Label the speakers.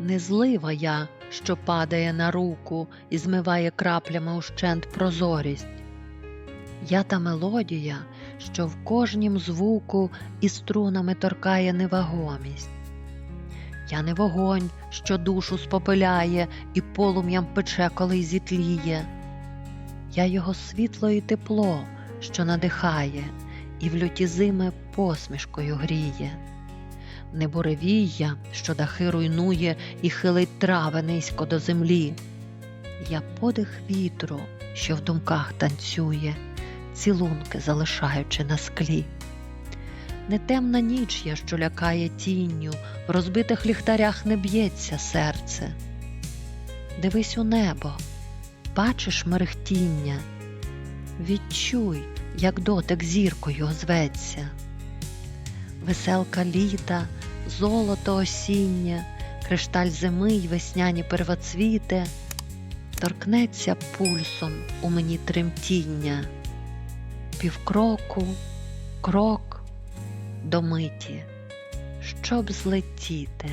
Speaker 1: Не злива я, що падає на руку і змиває краплями ущент прозорість. Я та мелодія, що в кожнім звуку і струнами торкає невагомість. Я не вогонь, що душу спопиляє і полум'ям пече, коли зітліє. Я його світло і тепло, що надихає, і в люті зими посмішкою гріє. Не буревія, що дахи руйнує і хилить трави низько до землі. Я подих вітру, що в думках танцює, цілунки залишаючи на склі. Не темна ніч я, що лякає тінню, в розбитих ліхтарях не б'ється серце. Дивись у небо, бачиш мерехтіння, відчуй, як дотик зіркою озветься. Веселка літа, золото осіння, кришталь зими й весняні первоцвіти, торкнеться пульсом у мені тремтіння, півкроку, крок до миті, щоб злетіти.